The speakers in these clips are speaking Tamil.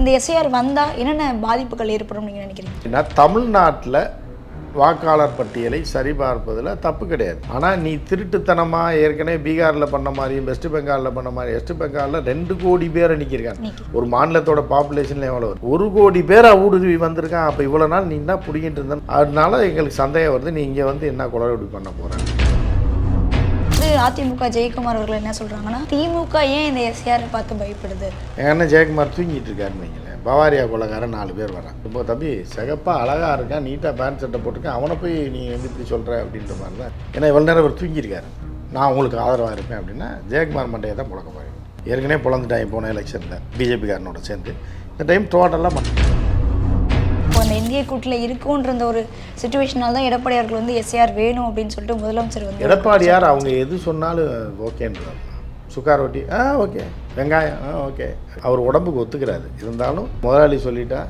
இந்த எஸ்ஐஆர் வந்தால் என்னென்ன பாதிப்புகள் ஏற்படும் நீங்கள் நினைக்கிறீங்க? ஏன்னா தமிழ்நாட்டில் வாக்காளர் பட்டியலை சரிபார்ப்பதில் தப்பு கிடையாது. ஆனால் நீ திருட்டுத்தனமாக ஏற்கனவே பீகாரில் பண்ண மாதிரியும் வெஸ்ட் பெங்காலில் பண்ண மாதிரி வெஸ்ட் பெங்காலில் ரெண்டு கோடி பேர் நிற்கிருக்காங்க ஒரு மாநிலத்தோட பாப்புலேஷன்ல எவ்வளோ ஒரு கோடி பேர் ஊடுருவி வந்திருக்கான். அப்போ இவ்வளோ நாள் நீ என்ன பிடிங்கிட்டு இருந்தேன் அதனால எங்களுக்கு சந்தேகம் வருது. நீ இங்கே வந்து என்ன குளறுபடி பண்ண போகிறேன் அதிமுக ஜெயக்குமார் அவர்கள் என்ன சொல்கிறாங்கன்னா திமுக ஏன் இந்த எஸ்ஆர் பார்த்து பயப்படுது? ஏன்னா ஜெயக்குமார் தூங்கிட்டு இருக்காருன்னு வைங்களேன். பவாரியா கொள்ளக்காரன் நாலு பேர் வரான். இப்போ தம்பி சிகப்பா அழகாக இருக்கான் நீட்டாக பேண்ட் சட்டை போட்டுருக்கேன் அவனை போய் நீ வந்து இப்படி சொல்கிற அப்படின்ற மாதிரி தான் ஏன்னா இவ்வளோ நேரம் அவர் தூங்கியிருக்காரு. நான் உங்களுக்கு ஆதரவாக இருப்பேன் அப்படின்னா ஜெயக்குமார் மண்டையை தான் புழக்க போகிறேன் ஏற்கனவே புலந்துட்டாங்க போன எலெக்ஷனில் பிஜேபிக்காரனோட சேர்ந்து. இந்த டைம் டோட்டலாக அந்த இந்திய கூட்டில் இருக்குன்ற ஒரு சுச்சுவேஷனால தான் எடப்பாடி அவர்கள் வந்து எஸ்ஐஆர் வேணும் அப்படின்னு சொல்லிட்டு முதலமைச்சர் வந்து எடப்பாடியார் அவங்க எது சொன்னாலும் ஓகேன்றார் சுக்கார் ரொட்டி ஆ ஓகே. வெங்காயம் ஆ ஓகே. அவர் உடம்புக்கு ஒத்துக்கிறாரு. இருந்தாலும் முதலாளி சொல்லிட்டா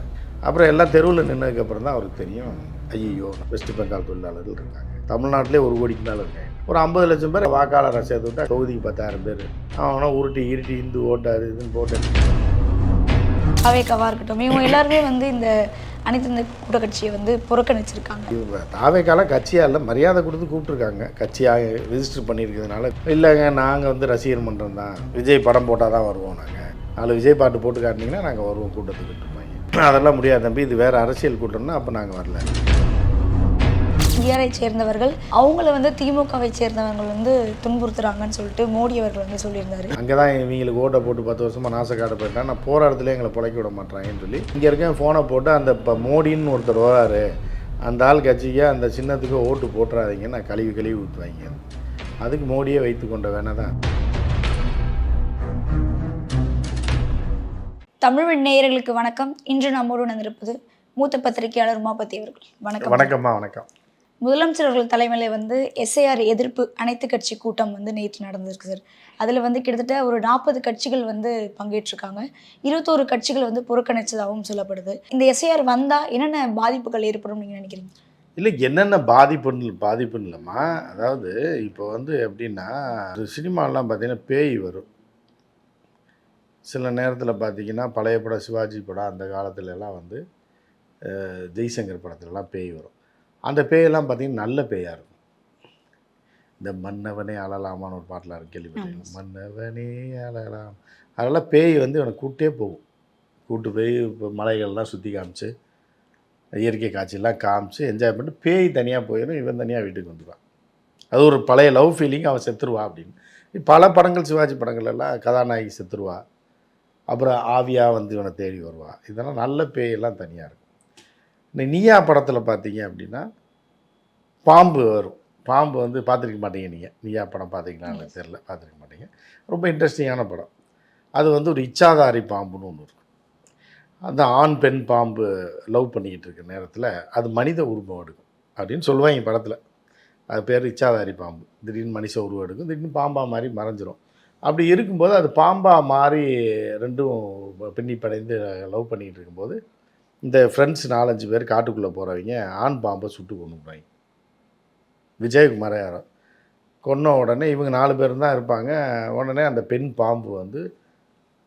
அப்புறம் எல்லாம் தெருவில் நின்னதுக்கப்புறம் தான் அவருக்கு தெரியும். ஐயோ வெஸ்ட் பெங்கால் தொழிலாளர்கள் இருக்காங்க. தமிழ்நாட்டிலே ஒரு கோடிக்கு மேலே இருக்காங்க. ஒரு ஐம்பது லட்சம் பேர் வாக்காளரை சேர்த்து விட்டா தொகுதிக்கு பத்தாயிரம் பேர். அவனா உருட்டி இருட்டி இந்து ஓட்டாரு இதுன்னு போட்டு. அவைக்காவா இருக்கட்டும். இவங்க எல்லாருமே வந்து இந்த அனைத்து இந்த கூட்டக்கட்சியை வந்து புறக்கணிச்சிருக்காங்க. இவங்க காலம் கட்சியாக இல்லை மரியாதை கொடுத்து கூப்பிட்ருக்காங்க கட்சியாக ரிஜிஸ்டர் பண்ணியிருக்கிறதுனால. இல்லைங்க நாங்கள் வந்து ரசிகர் மன்றம் தான். விஜய் படம் போட்டால் தான் வருவோம் நாங்கள் அதில் விஜய் பாட்டு போட்டு காட்டினீங்கன்னா நாங்கள் வருவோம் கூட்டத்துக்கு. அதெல்லாம் முடியாது தம்பி இது வேறு அரசியல் கூட்டம்னா அப்போ நாங்கள் வரல. டிஆரை சேர்ந்தவர்கள் அவங்கள வந்து திமுகவை சேர்ந்தவர்கள் வந்து துன்புறுத்துறாங்கன்னு சொல்லிட்டு மோடி அவர்கள் வந்து சொல்லியிருந்தாரு. அங்கே தான் இவங்களுக்கு ஓட்டை போட்டு பத்து வருஷமாக நாசக்காட போயிட்டான் நான் போகிற இடத்துல எங்களை பிழைக்க விட மாட்டாங்கன்னு சொல்லி இங்கே இருக்கேன் ஃபோனை போட்டு அந்த இப்போ மோடின்னு ஒருத்தர் வராரு அந்த ஆள் கட்சிக்கு அந்த சின்னத்துக்கு ஓட்டு போட்டுறாதீங்க நான் கழுவி கழுவி ஊற்றுவாங்க அதுக்கு மோடியே வைத்து கொண்ட வேணா தான். தமிழ் நேயர்களுக்கு வணக்கம். இன்று நம்மோடு வந்திருப்பது மூத்த பத்திரிகையாளர் உமாபதி அவர்கள். வணக்கம். வணக்கம்மா வணக்கம். முதலமைச்சர்கள் தலைமையில் வந்து எஸ்ஐஆர் எதிர்ப்பு அனைத்து கட்சி கூட்டம் வந்து நேற்று நடந்திருக்கு சார் அதில் வந்து கிட்டத்தட்ட ஒரு நாற்பது கட்சிகள் வந்து பங்கேற்றிருக்காங்க. இருபத்தோரு கட்சிகள் வந்து புறக்கணித்ததாகவும் சொல்லப்படுது. இந்த எஸ்ஐஆர் வந்தால் என்னென்ன பாதிப்புகள் ஏற்படும் நீங்கள் நினைக்கிறீங்க? இல்லை என்னென்ன பாதிப்புன்னு பாதிப்புன்னு இல்லைம்மா. அதாவது இப்போ வந்து எப்படின்னா சினிமாலாம் பார்த்திங்கன்னா பேய் வரும். சில நேரத்தில் பார்த்தீங்கன்னா பழைய படம் சிவாஜி படம் அந்த காலத்துலலாம் வந்து ஜெய்சங்கர் படத்துலலாம் பேய் வரும். அந்த பேயெல்லாம் பார்த்தீங்கன்னா நல்ல பேயாக இருக்கும். இந்த மன்னவனே அழலாமான்னு ஒரு பாட்டில் இருக்கு கேள்விப்பட்டீங்க மன்னவனே அழலாம் அதெல்லாம் பேய் வந்து இவனை கூட்டே போகும். கூட்டு போய் இப்போ மலைகள்லாம் சுற்றி காமிச்சு இயற்கை காட்சியெல்லாம் காமிச்சு என்ஜாய் பண்ணிட்டு பேய் தனியாக போயிடும் இவன் தனியாக வீட்டுக்கு வந்துடுவான் அது ஒரு பழைய லவ் ஃபீலிங் அவன் செத்துருவா அப்படின்னு. பல படங்கள் சிவாஜி படங்கள் எல்லாம் கதாநாயகி செத்துருவா. அப்புறம் ஆவியாக வந்து இவனை தேடி வருவா. இதெல்லாம் நல்ல பேயெல்லாம் தனியாக இருக்கும். இந்த நீயா படத்தில் பார்த்தீங்க அப்படின்னா பாம்பு வரும். பாம்பு வந்து பார்த்துருக்க மாட்டீங்க நீங்கள் நீயா படம் பார்த்தீங்களான்னு தெரில பார்த்துருக்க மாட்டீங்க. ரொம்ப இன்ட்ரெஸ்டிங்கான படம். அது வந்து ஒரு இச்சாதாரி பாம்புன்னு ஒன்று இருக்கும். அந்த ஆண் பெண் பாம்பு லவ் பண்ணிக்கிட்டு இருக்க நேரத்தில் அது மனித உருவம் எடுக்கும் அப்படின்னு சொல்லுவாங்க படத்தில். அது பேர் இச்சாதாரி பாம்பு. திடீர்னு மனுஷ உருவம் எடுக்கும். திடீர்னு பாம்பா மாதிரி மறைஞ்சிரும். அப்படி இருக்கும்போது அது பாம்பா மாறி ரெண்டும் பின்னி படைந்து லவ் பண்ணிக்கிட்டு இருக்கும்போது இந்த ஃப்ரெண்ட்ஸ் நாலஞ்சு பேர் காட்டுக்குள்ளே போகிறவங்க ஆண் பாம்பை சுட்டு கொண்டுறாங்க விஜயகுமார யாரோ. கொன்ன உடனே இவங்க நாலு பேர் தான் இருப்பாங்க. உடனே அந்த பெண் பாம்பு வந்து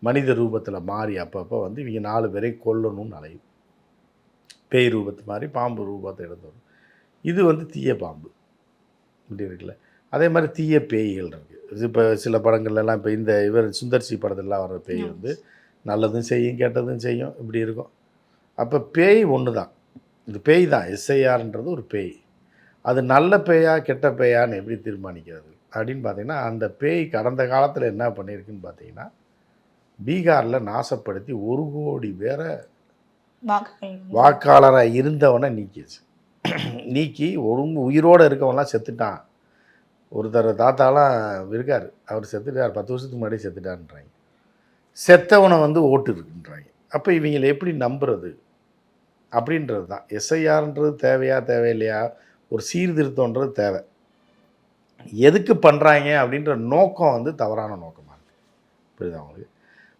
மனித ரூபத்தில் மாறி அப்பப்போ வந்து இவங்க நாலு பேரை கொல்லணும்னு அலையும். பேய் ரூபத்து மாதிரி பாம்பு ரூபத்தை எடுத்து வரும். இது வந்து தீய பாம்பு. இப்படி இருக்குல்ல. அதே மாதிரி தீய பேய்கள் இருக்குது இப்போ சில படங்கள்லாம் இப்போ இந்த இவர் சுந்தர்சி படத்துலலாம் வர்ற பேய் வந்து நல்லதும் செய்யும் கெட்டதும் செய்யும். இப்படி இருக்கும். அப்போ பேய் ஒன்று தான் இது பேய் தான் எஸ்ஐஆர்ன்றது ஒரு பேய். அது நல்ல பேயா கெட்ட பேயான்னு எப்படி தீர்மானிக்கிறது? அப்படின்னு பார்த்தீங்கன்னா அந்த பேய் கடந்த காலத்தில் என்ன பண்ணியிருக்குன்னு பார்த்தீங்கன்னா பீகாரில் நாசப்படுத்தி ஒரு கோடி பேரை வாக்காளராக இருந்தவனை நீக்கிச்சு நீக்கி ஒரு உயிரோடு இருக்கவன்லாம் செத்துட்டான். ஒருத்தர் தாத்தாலாம் இருக்கார். அவர் செத்துட்டார். பத்து வருஷத்துக்கு முன்னாடி செத்துட்டான்றாங்க. செத்தவனை வந்து ஓட்டு இருக்குன்றாங்க. அப்போ இவங்களை எப்படி நம்புறது? அப்படின்றது தான். எஸ்ஐஆர்ன்றது தேவையா தேவையில்லையா? ஒரு சீர்திருத்தம்ன்றது தேவை. எதுக்கு பண்ணுறாங்க அப்படின்ற நோக்கம் வந்து தவறான நோக்கமாக இருக்குது புரியுதா அவங்களுக்கு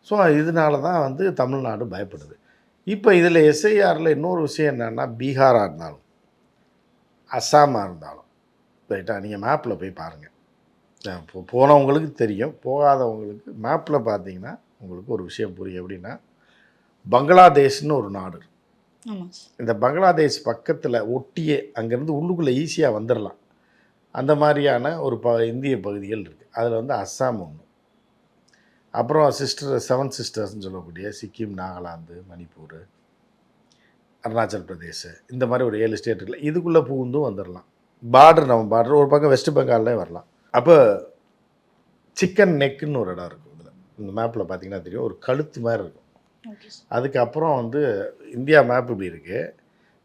ஸோ இதனால தான் வந்து தமிழ்நாடு பயப்படுது. இப்போ இதில் எஸ்ஐஆரில் இன்னொரு விஷயம் என்னென்னா பீகாராக இருந்தாலும் அஸ்ஸாமாக இருந்தாலும் ரைட்டா நீங்கள் மேப்பில் போய் பாருங்கள் போனவங்களுக்கு தெரியும். போகாதவங்களுக்கு மேப்பில் பார்த்தீங்கன்னா உங்களுக்கு ஒரு விஷயம் புரியும். எப்படின்னா பங்களாதேஷ்னு ஒரு நாடு இந்த பங்களாதேஷ் பக்கத்தில் ஒட்டியே அங்கேருந்து உள்ளுக்குள்ளே ஈஸியாக வந்துடலாம் அந்த மாதிரியான ஒரு ப இந்திய பகுதிகள் இருக்குது அதில் வந்து அஸ்ஸாம் ஒன்று அப்புறம் சிஸ்டர் செவன் சிஸ்டர்ஸ்னு சொல்லக்கூடிய சிக்கிம் நாகாலாந்து மணிப்பூர் அருணாச்சல் பிரதேஷ் இந்த மாதிரி ஒரு ஏழு ஸ்டேட் இருக்குல்ல இதுக்குள்ளே பூந்தும் வந்துடலாம் பார்டர் நம்ம பார்டர் ஒரு பக்கம் வெஸ்ட் பெங்கால்லே வரலாம். அப்போ சிக்கன் நெக்குன்னு ஒரு இடம் இருக்கும் இதில். இந்த மேப்பில் பார்த்தீங்கன்னா தெரியும். ஒரு கழுத்து மாதிரி இருக்கும். அதுக்கப்புறம் வந்து இந்தியா மேப் இப்படி இருக்குது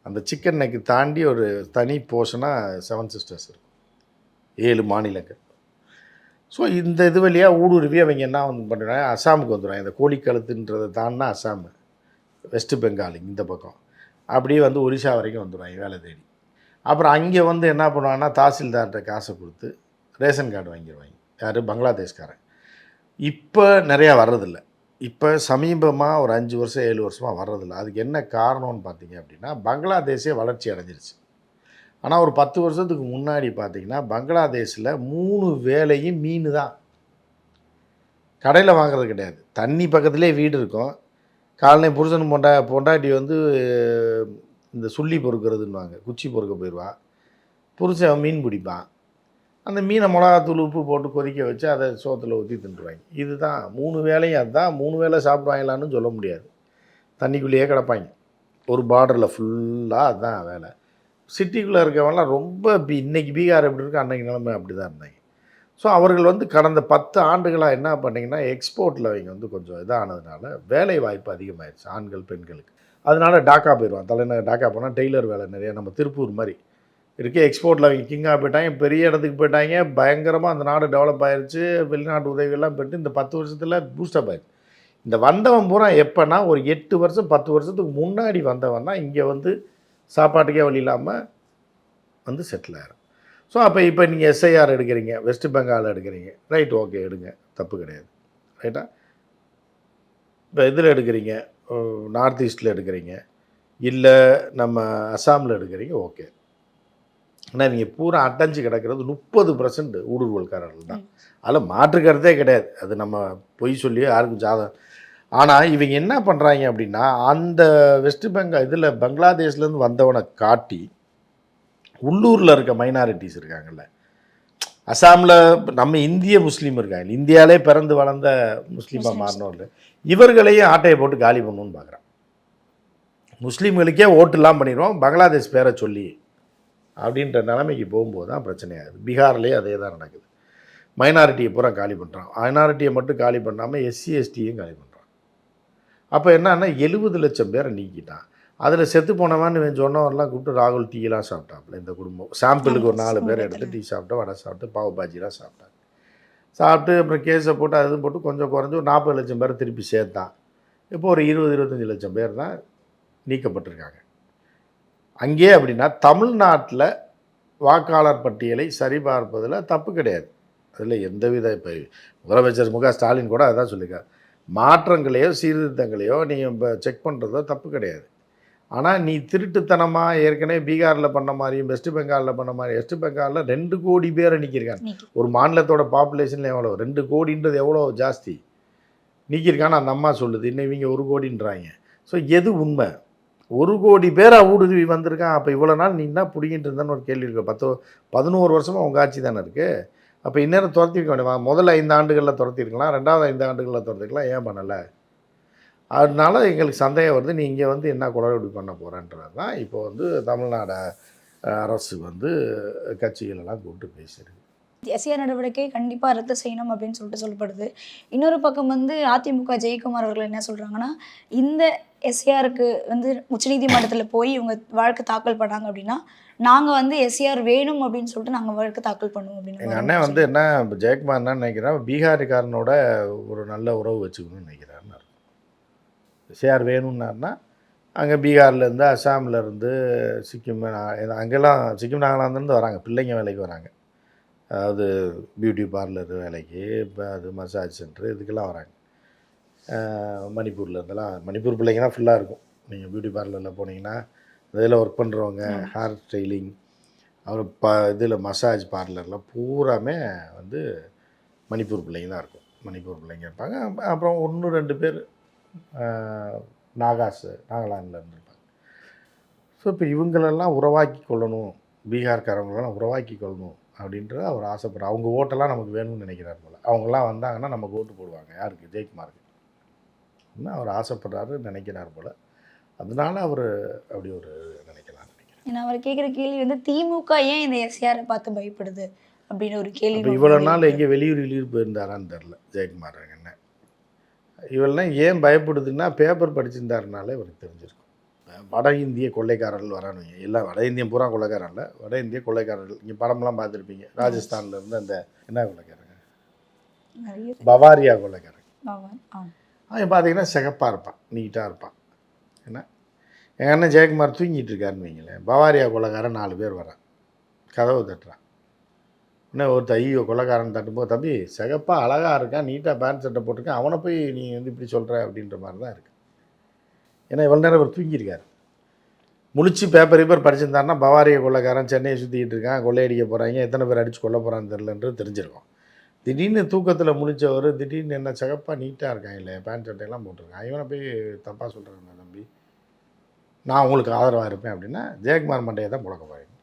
அந்த சிக்கன் நெக்கு தாண்டி ஒரு தனி போர்ஷனாக செவன் சிஸ்டர்ஸ் இருக்கும். ஏழு மாநிலங்கள். ஸோ இந்த இது வழியாக ஊடுருவி அவங்க என்ன வந்து பண்ணுறாங்க அஸ்ஸாமுக்கு வந்துடுவாங்க இந்த கோழிக்கழுத்துன்றதை தாண்டினா அஸ்ஸாம் வெஸ்ட் பெங்கால் இந்த பக்கம். அப்படியே வந்து ஒரிசா வரைக்கும் வந்துடுவாங்க வேலை தேடி. அப்புறம் அங்கே வந்து என்ன பண்ணுவாங்கன்னா தாசில்தார்கிட்ட காசை கொடுத்து ரேஷன் கார்டு வாங்கிடுவாங்க. யார்? பங்களாதேஷ்காரன். இப்போ நிறையா வர்றதில்லை. இப்போ சமீபமாக ஒரு அஞ்சு வருஷம் ஏழு வருஷமாக வர்றதில்ல. அதுக்கு என்ன காரணம்னு பார்த்தீங்க அப்படின்னா பங்களாதேஷே வளர்ச்சி அடைஞ்சிருச்சு. ஆனால் ஒரு பத்து வருஷத்துக்கு முன்னாடி பார்த்தீங்கன்னா பங்களாதேஷில் மூணு வேலையும் மீன் தான். கடையில் வாங்குறது கிடையாது. தண்ணி பக்கத்துலேயே வீடு இருக்கும். காலையில் புருஷன் பொண்டா பொண்டாட்டி வந்து இந்த சுள்ளி பொறுக்கிறதுன்னுவாங்க. குச்சி பொறுக்க போயிடுவான் புருஷன் மீன் பிடிப்பான். அந்த மீனை மிளகாத்தூள் உப்பு போட்டு கொதிக்க வச்சு அதை சோத்தில் ஊற்றி தின்றுவாங்க. இதுதான் மூணு வேலையும் அதுதான் மூணு வேளை சாப்பிடுவாங்களான்னு சொல்ல முடியாது. தண்ணிக்குள்ளேயே கிடப்பாங்க. ஒரு பார்டரில் ஃபுல்லாக அதுதான் வேலை. சிட்டிக்குள்ளே இருக்கவங்களாம் ரொம்ப பி இன்றைக்கி பீகார் எப்படி இருக்கு அன்றைக்கு நிலைமை அப்படி தான் இருந்தாங்க. ஸோ அவர்கள் வந்து கடந்த பத்து ஆண்டுகளாக என்ன பண்ணிங்கன்னா எக்ஸ்போர்ட்டில் அவங்க வந்து கொஞ்சம் இதானதுனால வேலை வாய்ப்பு அதிகமாயிருச்சு ஆண்கள் பெண்களுக்கு. அதனால டாக்கா போயிடுவான் தலைநகர் டாக்கா போனால் டெய்லர் வேலை நிறையா நம்ம திருப்பூர் மாதிரி. இருக்கே எக்ஸ்போர்ட்டில் அவங்க கிங்காக போயிட்டாங்க பெரிய இடத்துக்கு போயிட்டாங்க பயங்கரமாக அந்த நாடு டெவலப் ஆயிடுச்சு வெளிநாட்டு உதவிகள்லாம் பெற்று இந்த பத்து வருஷத்தில் பூஸ்டப் ஆயிடுச்சு இந்த வந்தவன் பூரா எப்போனா ஒரு எட்டு வருஷம் பத்து வருஷத்துக்கு முன்னாடி வந்தவன் தான் இங்கே வந்து சாப்பாட்டுக்கே வழி இல்லாமல் வந்து செட்டில் ஆயிரும் ஸோ அப்போ இப்போ நீங்கள் எஸ்ஐஆர் எடுக்கிறீங்க வெஸ்ட் பெங்கால் எடுக்கிறீங்க. ரைட் ஓகே எடுங்க தப்பு கிடையாது. ரைட்டா இப்போ இதில் எடுக்கிறீங்க? நார்த் ஈஸ்டில் எடுக்கிறீங்க. இல்லை நம்ம அஸ்ஸாமில் எடுக்கிறீங்க ஓகே ஆனால் நீங்கள் பூரா அடைஞ்சு கிடக்கிறது முப்பது பர்சன்ட் ஊடுருவல்காரர்கள் தான் அதில் மாற்று கருத்தே கிடையாது. அது நம்ம பொய் சொல்லி யாருக்கும் ஜாதகம். ஆனால் இவங்க என்ன பண்ணுறாங்க அப்படின்னா அந்த வெஸ்ட் பெங்கால் இதில் பங்களாதேஷ்லேருந்து வந்தவனை காட்டி உள்ளூரில் இருக்க மைனாரிட்டிஸ் இருக்காங்கல்ல. அசாமில் நம்ம இந்திய முஸ்லீம் இருக்காங்க. இந்தியாவிலே பிறந்து வளர்ந்த முஸ்லீமாக. மாறினவர்கள் இவர்களையும் ஆட்டையை போட்டு காலி பண்ணணும்னு பார்க்குறான் முஸ்லீம்களுக்கே ஓட்டுலாம் பண்ணிடுவோம். பங்களாதேஷ் பேரை சொல்லி அப்படின்ற நிலைமைக்கு போகும்போது தான் பிரச்சனையாகுது பீகார்லேயே அதே தான் நடக்குது. மைனாரிட்டியை பூரா காலி பண்ணுறான் மைனாரிட்டியை மட்டும் காலி பண்ணாமல் எஸ்சி எஸ்டியும் காலி பண்ணுறான் அப்போ என்னன்னா எழுபது லட்சம் பேரை நீக்கிட்டான். அதில் செத்து போனவன் இவன் சொன்னவரெல்லாம் கூப்பிட்டு ராகுல் டீலாம் சாப்பிட்டாப்புல இந்த குடும்பம். சாம்பிளுக்கு ஒரு நாலு பேர் எடுத்து டீ சாப்பிட்டு வடை சாப்பிட்டு பாவு பாஜிலாம் சாப்பிட்டாங்க. சாப்பிட்டு அப்புறம் கேஸை போட்டு அது போட்டு கொஞ்சம் குறைஞ்சி ஒரு நாற்பது லட்சம் பேரை திருப்பி சேர்த்தான். இப்போ ஒரு இருபது இருபத்தஞ்சி லட்சம் பேர் தான் நீக்கப்பட்டிருக்காங்க. அங்கே அப்படின்னா தமிழ்நாட்டில் வாக்காளர் பட்டியலை சரிபார்ப்பதில் தப்பு கிடையாது. அதில் எந்தவித இப்போ முதலமைச்சர் மு க ஸ்டாலின் கூட அதான் சொல்லியிருக்காரு. மாற்றங்களையோ சீர்திருத்தங்களையோ நீங்கள் இப்போ செக் பண்ணுறதோ தப்பு கிடையாது. ஆனால் நீ திருட்டுத்தனமாக ஏற்கனவே பீகாரில் பண்ண மாதிரியும் வெஸ்ட் பெங்காலில் பண்ண மாதிரி வெஸ்ட் பெங்காலில் ரெண்டு கோடி பேரை நீக்கியிருக்காங்க. நீக்கி. ஒரு மாநிலத்தோட பாப்புலேஷனில் எவ்வளோ? ரெண்டு கோடின்றது எவ்வளோ ஜாஸ்தி? நீக்கியிருக்கான்னு அந்த அம்மா சொல்லுது. இன்னும் இவங்க ஒரு கோடின்றாங்க. ஸோ எது உண்மை? ஒரு கோடி பேராக ஊடுருவி வந்திருக்கான். அப்போ இவ்வளோ நாள் நீ என்ன பிடிங்கிட்டு இருந்தேன்னு ஒரு கேள்வி இருக்கு. பத்து பதினோரு வருஷமாக உங்கள் ஆட்சி தானே இருக்குது அப்போ இந்நேரம் துரத்திருக்க வேண்டாம் முதல்ல ஐந்து ஆண்டுகளில் துரத்திருக்கலாம். ரெண்டாவது ஐந்து ஆண்டுகளில் துரத்திருக்கலாம். ஏன் பண்ணலை? அதனால எங்களுக்கு சந்தேகம் வருது. நீ இங்கே வந்து என்ன குளறுபடி பண்ண போகிறேன்றது தான் இப்போ வந்து தமிழ்நாடு அரசு வந்து கட்சிகளெல்லாம் கூப்பிட்டு பேசியிருக்கு. எஸ்ஏஆர் நடவடிக்கை கண்டிப்பாக ரத்து செய்யணும் அப்படின்னு சொல்லிட்டு சொல்லப்படுது. இன்னொரு பக்கம் வந்து அதிமுக ஜெயக்குமார் அவர்கள் என்ன சொல்கிறாங்கன்னா இந்த எஸ்ஏஆருக்கு வந்து உச்சநீதிமன்றத்தில் போய் இவங்க வழக்கு தாக்கல் பண்ணாங்க அப்படின்னா நாங்கள் வந்து எஸ்ஏஆர் வேணும் அப்படின்னு சொல்லிட்டு நாங்கள் வழக்கு தாக்கல் பண்ணுவோம் அப்படின்னு எங்கள் அண்ணன் வந்து என்ன ஜெயக்குமார் என்ன நினைக்கிறேன் பீகாரிக்காரனோட ஒரு நல்ல உறவு வச்சுக்கணும்னு நினைக்கிறாருன்னு சேர் வேணும்னாருன்னா அங்கே பீகார்லேருந்து அஸ்ஸாம்லேருந்து சிக்கிம் அங்கெல்லாம் சிக்கிம் நாகாலாந்துலேருந்து வராங்க பிள்ளைங்க வேலைக்கு வராங்க. அதாவது பியூட்டி பார்லர் வேலைக்கு இப்போ அது மசாஜ் சென்டர் இதுக்கெல்லாம் வராங்க. மணிப்பூர்ல இருந்தெல்லாம் மணிப்பூர் பிள்ளைங்க தான் ஃபுல்லாக இருக்கும். நீங்கள் பியூட்டி பார்லரில் போனீங்கன்னா இதில் ஒர்க் பண்ணுறவங்க ஹேர் ஸ்டைலிங் அப்புறம் ப இதில் மசாஜ் பார்லரில் பூராமே வந்து மணிப்பூர் பிள்ளைங்க தான் இருக்கும். மணிப்பூர் பிள்ளைங்க இருப்பாங்க. அப்புறம் ஒன்று ரெண்டு பேர் நாகாஸ் நாகாலாண்டில் இருந்திருப்பாங்க. ஸோ இப்போ இவங்களெல்லாம் உருவாக்கி கொள்ளணும். பீகார்காரங்களெல்லாம் உருவாக்கி கொள்ளணும். அப்படின்றது அவர் ஆசைப்படுறார். அவங்க ஓட்டெல்லாம் நமக்கு வேணும்னு நினைக்கிறார் போல். அவங்கெல்லாம் வந்தாங்கன்னா நமக்கு ஓட்டு போடுவாங்க. யாருக்கு? ஜெயக்குமாருக்கு. இன்னும் அவர் ஆசைப்படுறாரு நினைக்கிறார் போல். அதனால அவர் அப்படி ஒரு நினைக்கலாம் நினைக்கிறேன். ஏன்னா அவர் கேட்குற கேள்வி வந்து திமுக ஏன் இந்த எஸ்ஆரை பார்த்து பயப்படுது அப்படின்னு ஒரு கேள்வி இவ்வளோ நாள் எங்கே வெளியூர் வெளியூர் போயிருந்தாரான்னு தெரில ஜெயக்குமார் என்ன இவெல்லாம் ஏன் பயப்படுதுன்னா பேப்பர் படிச்சிருந்தாருனாலே அவருக்கு தெரிஞ்சிருக்கும். வட இந்திய கொள்ளைக்காரர்கள் வரானுங்க. எல்லாம் வட இந்தியன் பூரா கொள்ளைக்காரன் இல்லை. வட இந்திய கொள்ளைக்காரர்கள். இங்கே படம்லாம் பார்த்துருப்பீங்க. ராஜஸ்தான்ல இருந்து அந்த என்ன கொள்ளைக்காரங்க? பவாரியா கொள்ளைக்காரங்க. அவன் பார்த்தீங்கன்னா சிகப்பாக இருப்பான். நீட்டாக இருப்பான். என்ன? எங்கள் அண்ணன் ஜெயக்குமார் தூங்கிட்டு இருக்காருன்னு வைங்களேன். பவாரியா கொள்ளைக்காரன் நாலு பேர் வரான். கதவு தட்டுறான். என்ன ஒருத்தர் ஐயோ கொள்ளைக்காரன் தட்டும்போது தம்பி சிகப்பாக அழகாக இருக்கான் நீட்டாக பேண்ட் சட்டை போட்டிருக்கான் அவனை போய் நீ வந்து இப்படி சொல்கிற அப்படின்ற மாதிரி தான் இருக்குது ஏன்னா இவ்வளோ நேரம் அவர் தூங்கியிருக்கார். முழிச்சு பேப்பர் பேப்பர் படிச்சிருந்தாருன்னா பவாரிய கொள்ளைக்காரன் சென்னையை சுற்றிக்கிட்டு இருக்கான் கொள்ளையடிக்க போகிறாங்க எத்தனை பேர் அடித்து கொல்ல போகிறான்னு தெரிலன்றது தெரிஞ்சிருக்கும். திடீர்னு தூக்கத்தில் முழிச்சவர் திடீர்னு என்ன சகப்பாக நீட்டாக இருக்கான் இல்லை பேண்ட் சட்டையெல்லாம் போட்டிருக்கான். இவனை போய் தப்பாக சொல்கிறேன் தம்பி. நான் உங்களுக்கு ஆதரவாக இருப்பேன் அப்படின்னா ஜெயக்குமார் மண்டையை தான் புழக்க போகிறேன்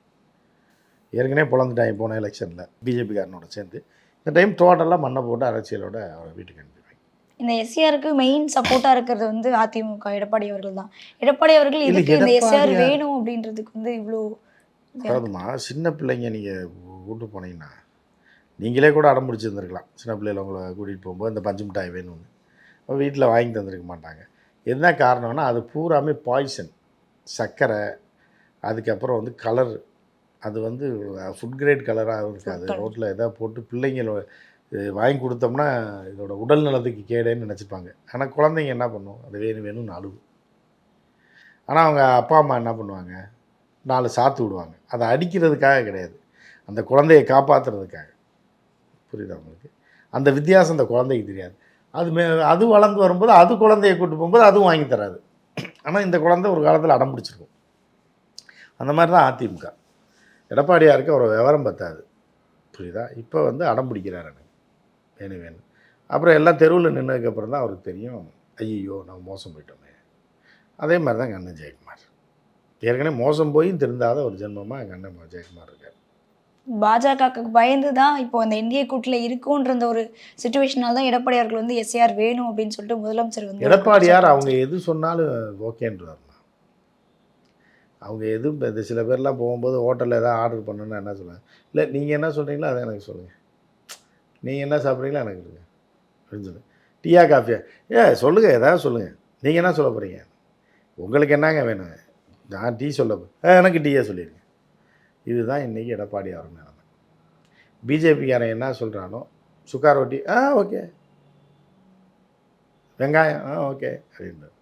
ஏற்கனவே புலந்துட்டாங்க போன எலெக்ஷனில் பிஜேபிக்காரனோட சேர்ந்து. இந்த டைம் டோட்டலாக மண்ணை போட்டு அரசியலோட அவரை வீட்டுக்கு அனுப்பி இந்த எஸ்ஆருக்கு மெயின் சப்போர்ட்டா இருக்கிறது வந்து அதிமுக எடப்பாடி அவர்கள் தான். எடப்பாடி அவர்கள் இதுக்கு இந்த எஸ்ஆர் வேணும் அப்படின்றதுக்கு வந்து இவ்வளோ அதாவதுமா சின்ன பிள்ளைங்க நீங்கள் கூட்டு போனீங்கன்னா நீங்களே கூட அடம் பிடிச்சிருந்துருக்கலாம் சின்ன பிள்ளைகளை உங்களை கூட்டிகிட்டு போகும்போது இந்த பஞ்சு மிட்டாய் வேணும்னு. அப்போ வீட்டில் வாங்கி தந்திருக்க மாட்டாங்க. என்ன காரணம்னா அது பூராமே பாய்சன் சர்க்கரை அதுக்கப்புறம் வந்து கலர் அது வந்து ஃபுட் கிரேட் கலராக இருக்காது. ரோட்டில் எதாவது போட்டு பிள்ளைங்கள இது வாங்கி கொடுத்தோம்னா இதோட உடல் நலத்துக்கு கேடேன்னு நினச்சிப்பாங்க. ஆனால் குழந்தைங்க என்ன பண்ணும்? அது வேணும் வேணும்னு அழுவு ஆனால் அவங்க அப்பா அம்மா என்ன பண்ணுவாங்க? நாலு சாத்து விடுவாங்க. அதை அடிக்கிறதுக்காக கிடையாது. அந்த குழந்தையை காப்பாற்றுறதுக்காக புரியுதா உங்களுக்கு? அந்த வித்தியாசம் அந்த குழந்தைக்கு தெரியாது. அது மே அது வளர்ந்து வரும்போது அது குழந்தைய கூட்டு போகும்போது அதுவும் வாங்கி தராது. ஆனால் இந்த குழந்தை ஒரு காலத்தில் அடம் பிடிச்சிருக்கும். அந்த மாதிரி தான் அதிமுக. எடப்பாடியாருக்கு ஒரு விவரம் பத்தாது. புரியுதா? இப்போ வந்து அடம் பிடிக்கிறார். எனக்கு வேணும் அப்புறம் எல்லாம் தெருவில் நின்னதுக்கப்புறம் தான் அவருக்கு தெரியும் ஐயோ நம்ம மோசம் போயிட்டோமே. அதே மாதிரி தான் எங்கள் அண்ணன் ஜெயக்குமார். ஏற்கனவே மோசம் போயும் திருந்தாத ஒரு ஜென்மமாக எங்கள் அண்ணன் ஜெயக்குமார் இருக்கார். பாஜகவுக்கு பயந்து தான் இப்போ அந்த என்டிஏ கூட்டில் இருக்குன்ற அந்த ஒரு சுச்சுவேஷனால தான் எடப்பாடி அவர்கள் வந்து எஸ்ஆர் வேணும் அப்படின்னு சொல்லிட்டு முதலமைச்சர் வந்து எடப்பாடியார் அவங்க எது சொன்னாலும் ஓகேன்றாருண்ணா அவங்க எது இப்ப இந்த சில பேர்லாம் போகும்போது ஹோட்டலில் ஏதாவது ஆர்டர் பண்ணணும்னா என்ன சொல்லுவாங்க? இல்லை நீங்கள் என்ன சொல்கிறீங்களோ அதை எனக்கு சொல்லுங்கள் நீங்கள் என்ன சாப்பிட்றீங்களோ எனக்கு சொல்லுங்க அப்படின்னு சொல்லுங்க டீயா காஃபியா? ஏ சொல்லுங்கள் ஏதாவது சொல்லுங்கள் நீங்கள் என்ன சொல்ல போகிறீங்க உங்களுக்கு என்னங்க வேணும்? நான் டீ சொல்ல எனக்கு டீயே சொல்லிடுங்க. இதுதான் இன்றைக்கி எடப்பாடி அவர் நிலைமை. பிஜேபிக்காரன் என்ன சொல்கிறானோ சுக்கா ரொட்டி ஆ ஓகே. வெங்காயம் ஆ ஓகே அப்படின்றது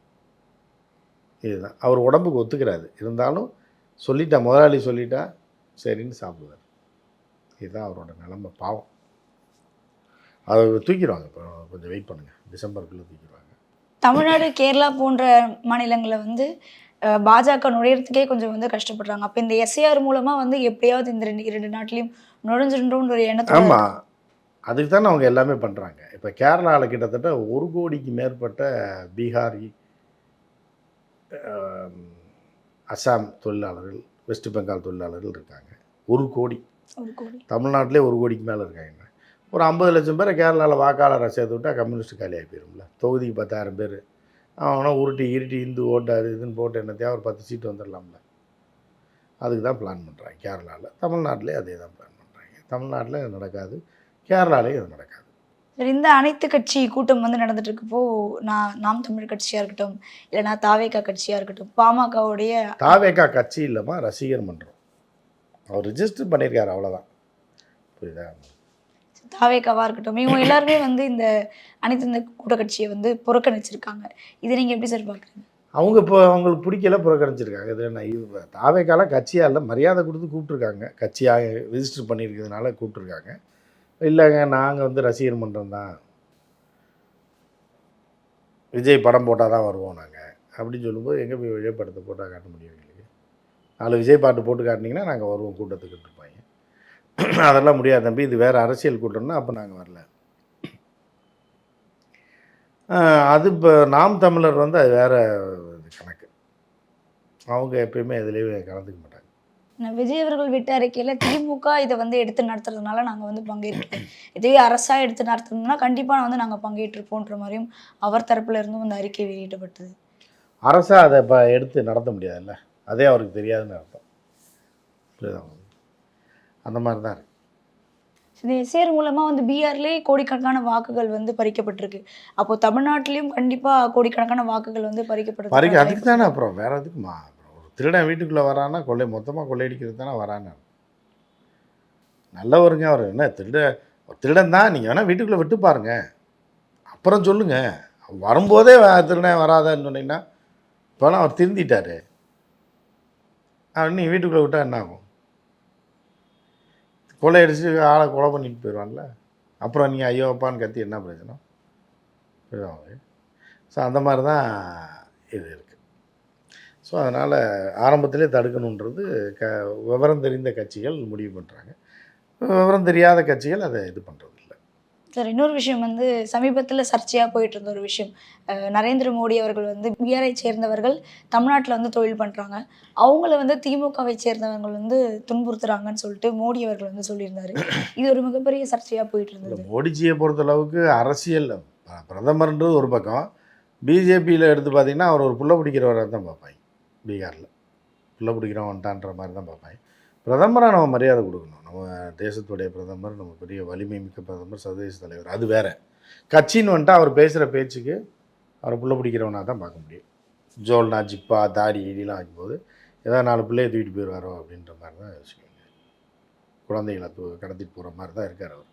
இதுதான். அவர் உடம்புக்கு ஒத்துக்கிறாரு. இருந்தாலும் சொல்லிட்டா முதலாளி சொல்லிட்டா சரின்னு சாப்பிடுவார். இதுதான் அவரோட நிலமை பாவம். அதை தூக்கிடுவாங்க. இப்போ கொஞ்சம் வெயிட் பண்ணுங்கள் டிசம்பருக்குள்ளே தூக்கிடுவாங்க. தமிழ்நாடு கேரளா போன்ற மாநிலங்களில் வந்து பாஜக நுழையிறதுக்கே கொஞ்சம் வந்து கஷ்டப்படுறாங்க. அப்போ இந்த எஸ்ஏஆர் மூலமா வந்து எப்படியாவது இந்த ரெண்டு இரண்டு நாட்டிலையும் நுழைஞ்சிருன்றோன்ற ஒரு எண்ணத்தோட ஆமாம் அதுக்கு தானே அவங்க எல்லாமே பண்ணுறாங்க இப்போ கேரளாவில் கிட்டத்தட்ட ஒரு கோடிக்கு மேற்பட்ட பீகாரி அசாம் தொழிலாளர்கள் வெஸ்ட் பெங்கால் தொழிலாளர்கள் இருக்காங்க. ஒரு கோடி. ஒரு கோடி. தமிழ்நாட்டிலே ஒரு கோடிக்கு மேலே இருக்காங்க. ஒரு ஐம்பது லட்சம் பேரை கேரளாவில் வாக்காளரை சேர்த்து விட்டால் கம்யூனிஸ்ட் காலியாகி போயிரும்ல. தொகுதிக்கு பத்தாயிரம் பேர். அவனா உருட்டி இருட்டி இந்து ஓட்டு அது இதுன்னு போட்டு என்னத்தையா ஒரு பத்து சீட்டு வந்துடலாம்ல. அதுக்கு தான் பிளான் பண்ணுறாங்க கேரளாவில் தமிழ்நாட்டிலே அதே தான் பிளான் பண்ணுறாங்க தமிழ்நாட்டில் இது நடக்காது. கேரளாலேயும் இது நடக்காது. சரி இந்த அனைத்து கட்சி கூட்டம் வந்து நடந்துட்டு இருக்கப்போ நான் நாம் தமிழ் கட்சியா இருக்கட்டும் இல்லைன்னா தாவேகா கட்சியா இருக்கட்டும் பாமகவுடைய தாவேக்கா கட்சி இல்லைம்மா ரசிகர் மன்றம். அவர் ரிஜிஸ்டர் பண்ணியிருக்காரு அவ்வளோதான் புரியுதா? தாவேகாவா இருக்கட்டும். இவங்க எல்லாருமே வந்து இந்த அனைத்து இந்த கூட்டக்கட்சியை வந்து புறக்கணிச்சிருக்காங்க. இதை நீங்கள் எப்படி சார் பார்க்குறீங்க அவங்க இப்போ அவங்களுக்கு பிடிக்கல புறக்கணிச்சிருக்காங்க. இது என்ன இது தாவேக்கால கட்சியாக இல்லை மரியாதை கொடுத்து கூப்பிட்ருக்காங்க கட்சியாக ரிஜிஸ்டர் பண்ணியிருக்கிறதுனால கூப்பிட்ருக்காங்க இல்லைங்க நாங்கள் வந்து ரசிகர் மன்றம் தான். விஜய் படம் போட்டால் தான் வருவோம் நாங்கள் அப்படின்னு சொல்லும்போது எங்கே போய் விஜய் படத்தை போட்டால் காட்ட முடியும் எங்களுக்கு நாலு விஜய் பாட்டு போட்டு காட்டினீங்கன்னா நாங்கள் வருவோம் கூட்டத்துக்கு இருப்பாங்க அதெல்லாம் முடியாது தம்பி. இது வேறு அரசியல் கூட்டம்னா அப்போ நாங்கள் வரல. அது இப்போ நாம் தமிழர் வந்து அது வேற கணக்கு. அவங்க எப்பயுமே எதுலேயுமே கலந்துக்க மாட்டாங்க. விஜய் அவர்கள் விட்ட அறிக்கையில் திமுக இதை வந்து எடுத்து நடத்துறதுனால நாங்கள் வந்து பங்கேற்கல. இதுவே அரசாக எடுத்து நடத்தணும்னா கண்டிப்பாக வந்து நாங்கள் பங்கேற்றிருப்போன்ற மாதிரியும் அவர் தரப்புல இருந்தும் அந்த அறிக்கை வெளியிடப்பட்டது. அரசா அதை இப்போ எடுத்து நடத்த முடியாதுல்ல? அதே அவருக்கு தெரியாதுன்னு அர்த்தம். புரியுதா? அந்த மாதிரி தான் இருக்கு. இந்த எஸ்ஏஆர் மூலமாக வந்து பீகார்லேயே கோடிக்கணக்கான வாக்குகள் வந்து பறிக்கப்பட்டிருக்கு. அப்போ தமிழ்நாட்டிலையும் கண்டிப்பாக கோடிக்கணக்கான வாக்குகள் வந்து பறிக்கப்படுது பறிக்க அதுக்கு தானே அப்புறம் வேற எதுக்குமா? அப்புறம் ஒரு திருடன் வீட்டுக்குள்ளே வரான்னா கொள்ளை மொத்தமாக கொள்ளையடிக்கிறது தானே வரான்னு நல்லவருங்க அவர். என்ன திருட ஒரு திருடன் தான். நீங்கள் வேணால் வீட்டுக்குள்ளே விட்டு பாருங்க. அப்புறம் சொல்லுங்க. வரும்போதே திருடன் வராதான்னு சொன்னீங்கன்னா இப்போலாம் அவர் திருந்திட்டாரு. அவர் நீ வீட்டுக்குள்ளே விட்டால் என்ன ஆகும்? கொள்ளையடிச்சு ஆளை கொலை பண்ணிட்டு போயிடுவான்ல. அப்புறம் நீங்கள் ஐயோ அப்பான்னு கத்தி என்ன பிரச்சனை புரியுதா ஸோ அந்த மாதிரி தான் இது இருக்குது ஸோ அதனால் ஆரம்பத்திலே தடுக்கணுன்றது க விவரம் தெரிந்த கட்சிகள் முடிவு பண்ணுறாங்க விவரம் தெரியாத கட்சிகள் அதை இது பண்ணுறது சார் இன்னொரு விஷயம் வந்து சமீபத்தில் சர்ச்சையாக போயிட்டு இருந்த ஒரு விஷயம். நரேந்திர மோடி அவர்கள் வந்து பீகாரை சேர்ந்தவர்கள் தமிழ்நாட்டில் வந்து தொழில் பண்ணுறாங்க அவங்கள வந்து திமுகவை சேர்ந்தவர்கள் வந்து துன்புறுத்துறாங்கன்னு சொல்லிட்டு மோடி அவர்கள் வந்து சொல்லியிருந்தாரு. இது ஒரு மிகப்பெரிய சர்ச்சையாக போயிட்டு இருந்தது மோடிஜியை பொறுத்தளவுக்கு அரசியல் ப- பிரதமர்ன்றது ஒரு பக்கம். பிஜேபியில் எடுத்து பார்த்தீங்கன்னா அவர் ஒரு புள்ள பிடிக்கிறவராக தான் பார்ப்பாங்க. பீகாரில். புள்ள பிடிக்கிறவன்ட்டான்ற மாதிரி தான் பார்ப்பாங்க. பிரதமராக நம்ம மரியாதை கொடுக்கணும். நம்ம தேசத்துடைய பிரதமர் நம்ம பெரிய வலிமை மிக்க பிரதமர் சர்வதேச தலைவர். அது வேற. கட்சின்னு வந்துட்டு அவர் பேசுகிற பேச்சுக்கு அவரை புள்ள பிடிக்கிறவனாக தான் பார்க்க முடியும். ஜோல்னா ஜிப்பா தாடி இடிலாம் வைக்கும்போது ஏதாவது நாலு பிள்ளைய தூக்கிட்டு போயிடுவாரோ அப்படின்ற மாதிரி தான் யோசிக்கணும். குழந்தைகளை தூ கடத்திட்டு போகிற மாதிரி தான் இருக்கார் அவர்.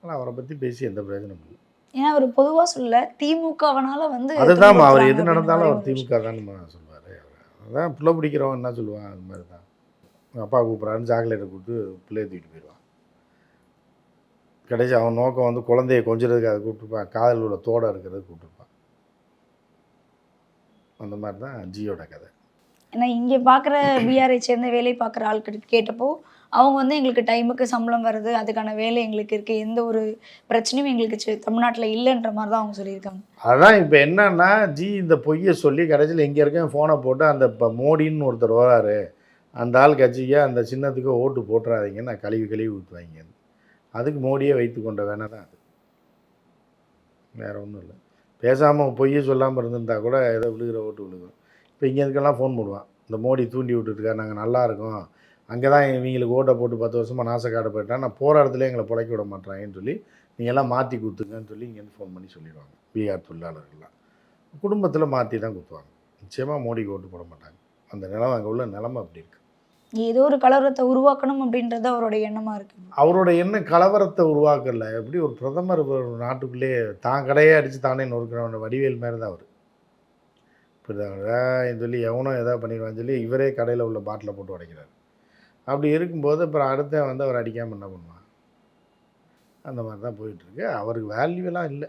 ஆனால் அவரை பற்றி பேசி எந்த பிரயோஜனமும் இல்லை. ஏன்னா அவர் பொதுவாக சொல்ல திமுகவனால வந்து அதுதான் அவர் எது நடந்தாலும் அவர் திமுக தான் சொல்லுவார் அதான் பிள்ளை பிடிக்கிறவன் என்ன சொல்லுவான்? அது மாதிரி தான் அப்பா கூப்பிட்றான்னு சாக்லேட்டை கொடுத்து பிள்ளைய தூக்கிட்டு போயிடுவான். கடைசி அவன் நோக்கம் வந்து குழந்தைய கொஞ்சிறதுக்கு அதை கூப்பிட்டுருப்பான் காதல் உள்ள தோட இருக்கிறது கூப்பிட்டுருப்பான் அந்த மாதிரி தான் ஜியோட கதை. ஏன்னா இங்கே பார்க்குற பிஆரை சேர்ந்த வேலை பார்க்குற ஆட்களுக்கு கேட்டப்போ அவங்க வந்து எங்களுக்கு டைமுக்கு சம்பளம் வருது அதுக்கான வேலை எங்களுக்கு இருக்குது எந்த ஒரு பிரச்சனையும் எங்களுக்கு தமிழ்நாட்டில் இல்லைன்ற மாதிரி தான் அவங்க சொல்லியிருக்காங்க. அதான் இப்போ என்னன்னா ஜி இந்த பொய்யை சொல்லி கடைசியில் எங்கே இருக்கேன் ஃபோனை போட்டு அந்த இப்போ மோடின்னு ஒருத்தர் வராரு அந்த ஆள் கட்சிக்கு அந்த சின்னத்துக்கு ஓட்டு போட்டுறாதீங்க நான் கழுவி கழுவி ஊற்றுவாங்க அதுக்கு மோடியே வைத்து கொண்ட வேணா தான் அது. வேற ஒன்றும் இல்லை. பேசாமல் பொய்யை சொல்லாமல் இருந்திருந்தா கூட ஏதோ விழுகிற ஓட்டு விழுகும். இப்போ இங்கே இதுக்கெல்லாம் ஃபோன் போடுவான். இந்த மோடி தூண்டி விட்டுருக்காரு நாங்கள் நல்லா இருக்கோம். அங்கே தான் இவங்களுக்கு ஓட்டை போட்டு பத்து வருஷமாக நாசக்காடு போயிட்டான் நான் போகிற இடத்துல எங்களை பிழைக்க விட மாட்டேறாங்கன்னு சொல்லி நீங்கள் எல்லாம் மாற்றி கொடுத்துங்கன்னு சொல்லி இங்கேருந்து ஃபோன் பண்ணி சொல்லிடுவாங்க. பீகார் தொழிலாளர்கள்லாம். குடும்பத்தில் மாற்றி தான் கொடுத்துவாங்க நிச்சயமாக மோடிக்கு ஓட்டு போட மாட்டாங்க. அந்த நிலமை அங்கே உள்ள நிலமை அப்படி இருக்குது ஏதோ ஒரு கலவரத்தை உருவாக்கணும் அப்படின்றது அவரோட எண்ணமாக இருக்குது அவரோட எண்ணம் கலவரத்தை உருவாக்கல. எப்படி ஒரு பிரதமர் நாட்டுக்குள்ளேயே தான் கடையே அடித்து தானே நொறுக்கிறவன் வடிவேல் மாதிரி தான் அவர். புரியுதாங்க சொல்லி எவனோ எதாவது பண்ணிடுவான்னு சொல்லி இவரே கடையில் உள்ள பாட்டில் போட்டு உடைக்கிறார். அப்படி இருக்கும்போது அப்புறம் அடுத்த வந்து அவர் அடிக்காமல் என்ன பண்ணுவான்? அந்த மாதிரி தான் போயிட்டுருக்கு அவருக்கு வேல்யூலாம் இல்லை.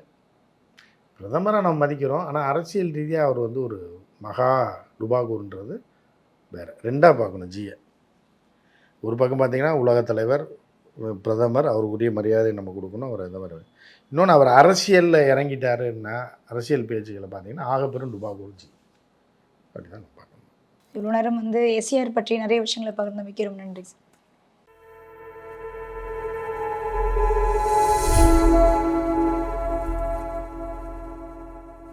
பிரதமரை நம்ம மதிக்கிறோம். ஆனால் அரசியல் ரீதியாக அவர் வந்து ஒரு மகா டுபாகூர்ன்றது வேறு. ரெண்டாக பார்க்கணும் ஜியை ஒரு பக்கம் பார்த்தீங்கன்னா உலகத் தலைவர் பிரதமர் அவருக்குரிய மரியாதை நம்ம கொடுக்கணும் அவர் இதை வர இன்னொன்று அவர் அரசியலில் இறங்கிட்டாருன்னா அரசியல் பேச்சுகளை பார்த்தீங்கன்னா ஆகப்பெரும் டுபாகூர் ஜி அப்படி தான் பார்க்கணும். இவ்வளோ நேரம் வந்து எஸ்ஆர் பற்றி நிறைய விஷயங்களை பகிர்ந்து வைக்கிறோம் நன்றி சார்.